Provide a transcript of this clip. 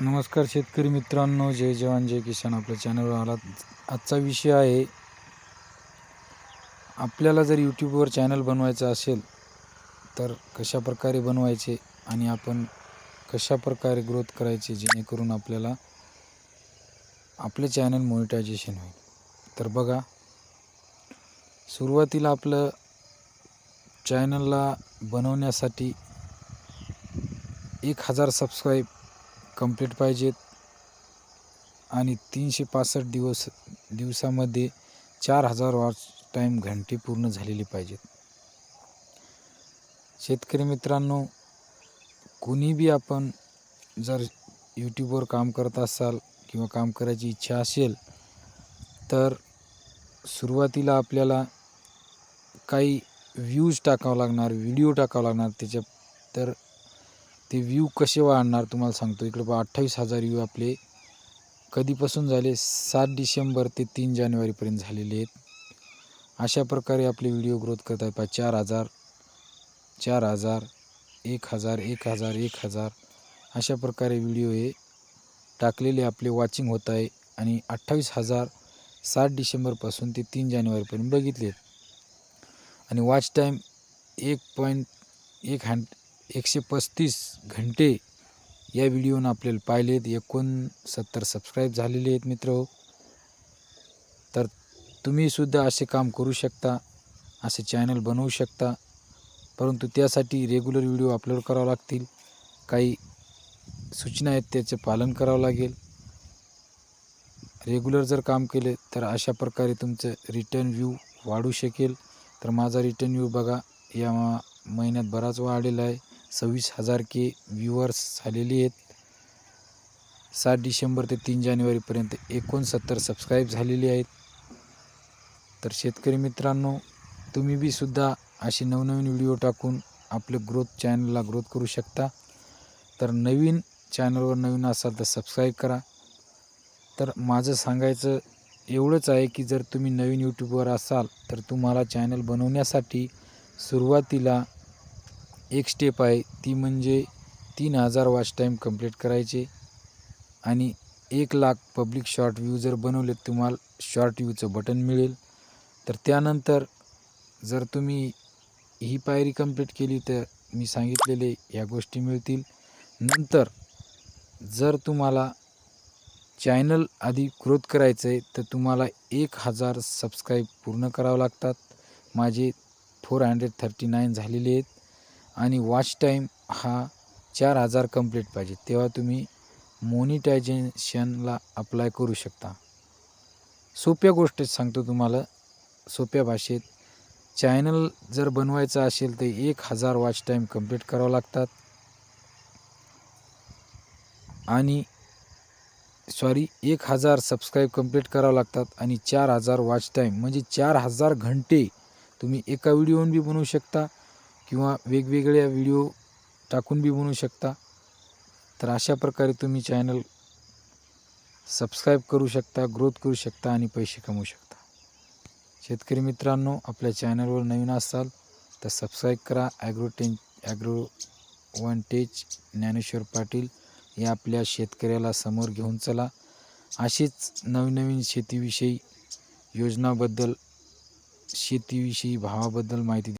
नमस्कार शेतकरी मित्रांनो जय जवान जय किसान. आपल्या चॅनलवर आला आजचा विषय आहे आपल्याला जर यूट्यूबवर चॅनल बनवायचं असेल तर कशा प्रकारे बनवायचे आणि आपण कशा प्रकारे ग्रोथ करायचे जेणेकरून आपल्याला आपले चॅनल मोनिटायझेशन होईल. तर बघा सुरुवातीला आपलं चॅनलला बनवण्यासाठी एक हजार सबस्क्राईब कंप्लीट पाहिजेत. आणि तीनशे पासष्ट दिवस दिवसामध्ये चार हजार वॉच टाईम घंटे पूर्ण झालेली पाहिजेत. शेतकरी मित्रांनो कोणीबी आपण जर यूट्यूबवर काम करत असाल किंवा काम करायची इच्छा असेल तर सुरुवातीला आपल्याला काही व्ह्यूज टाकावं लागणार व्हिडिओ टाकावं लागणार त्याच्या तर ते व्ह्यू कसे वाढणार तुम्हाला सांगतो. इकडे बा अठ्ठावीस हजार व्ह्यू आपले कधीपासून झाले? सात डिसेंबर ते तीन जानेवारीपर्यंत झालेले आहेत. अशा प्रकारे आपले व्हिडिओ ग्रोथ करत आहेत पा चार हजार चार हजार एक हजार एक हजार एक हजार. अशा प्रकारे व्हिडिओ हे टाकलेले आपले वॉचिंग होत आहे. आणि अठ्ठावीस हजार सात डिसेंबरपासून ते तीन जानेवारीपर्यंत बघितले आणि वॉच टाईम एक पॉईंट एक हँड एकशे पस्तीस घंटे या व्हिडिओनं आपल्याला पाहिलेत. एकोणसत्तर सबस्क्राईब झालेले आहेत मित्र. तर तुम्हीसुद्धा असे काम करू शकता असे चॅनल बनवू शकता. परंतु त्यासाठी रेग्युलर व्हिडिओ अपलोड करावं लागतील. काही सूचना आहेत त्याचे पालन करावं लागेल. रेग्युलर जर काम केले तर अशा प्रकारे तुमचं रिटर्न व्ह्यू वाढू शकेल. तर माझा रिटर्न व्ह्यू बघा या महिन्यात बराच वाढलेला आहे. सव्वीस हजार के व्ह्युअर्स झालेले आहेत. सात डिसेंबर ते तीन जानेवारीपर्यंत एकोणसत्तर सबस्क्राईब झालेले आहेत. तर शेतकरी मित्रांनो तुम्ही बी सुद्धा असे नवनवीन व्हिडिओ टाकून आपलं ग्रोथ चॅनलला ग्रोथ करू शकता. तर नवीन चॅनलवर नवीन असाल तर सबस्क्राईब करा. तर माझं सांगायचं एवढंच आहे की जर तुम्ही नवीन यूट्यूबवर असाल तर तुम्हाला चॅनल बनवण्यासाठी सुरुवातीला एक स्टेप आहे ती म्हणजे तीन हजार वॉच टाईम कंप्लीट करायचे आणि एक लाख पब्लिक शॉर्ट व्ह्यू जर बनवले तुम्हाला शॉर्ट व्ह्यूचं बटन मिळेल. तर त्यानंतर जर तुम्ही ही पायरी कंप्लीट केली तर मी सांगितलेले या गोष्टी मिळतील. नंतर जर तुम्हाला चॅनल आधी ग्रोथ करायचं आहे तर तुम्हाला एक हजार सबस्क्राईब पूर्ण करावं लागतात. माझे फोर हंड्रेड थर्टी नाईन झालेले आहेत. आणि वॉच टाईम हा चार हजार कंप्लीट पाहिजे. तेव्हा तुम्ही मोनिटायझेशनला अप्लाय करू शकता. सोप्या गोष्टीत सांगतो तुम्हाला. सोप्या भाषेत चॅनल जर बनवायचं असेल तर एक हजार वॉच टाईम कंप्लीट करावं लागतात. आणि सॉरी एक हजार सबस्क्राईब कंप्लीट करावं लागतात आणि चार हजार वॉच टाईम म्हणजे चार हजार घंटे तुम्ही एका व्हिडिओन बी बनवू शकता. किंवा वेगवेगळ्या व्हिडिओ टाकून बी बनवू शकता. तर अशा प्रकारे तुम्ही चॅनल सबस्क्राईब करू शकता ग्रोथ करू शकता आणि पैसे कमवू शकता. शेतकरी मित्रांनो आपल्या चॅनलवर नवीन असाल तर सबस्क्राईब करा. ॲग्रोटेन ॲग्रो वनटेज ज्ञानेश्वर पाटील या आपल्या शेतकऱ्याला समोर घेऊन चला. अशीच नवनवीन शेतीविषयी योजनाबद्दल शेतीविषयी भावाबद्दल माहिती